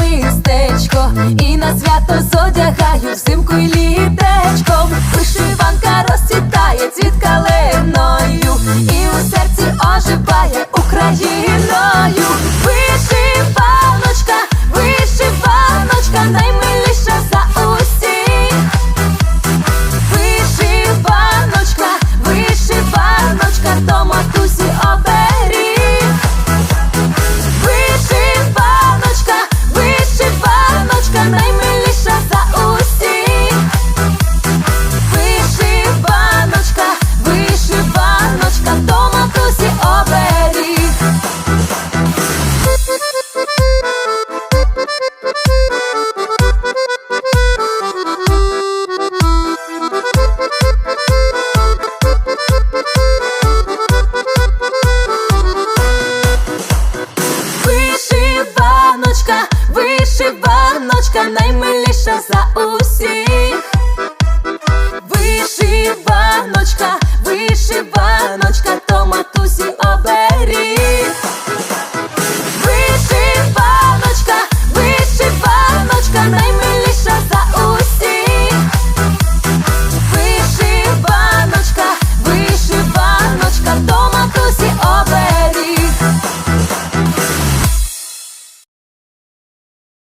містечко, і на свято зодягаю всім. Паночка наймиліша за усіх.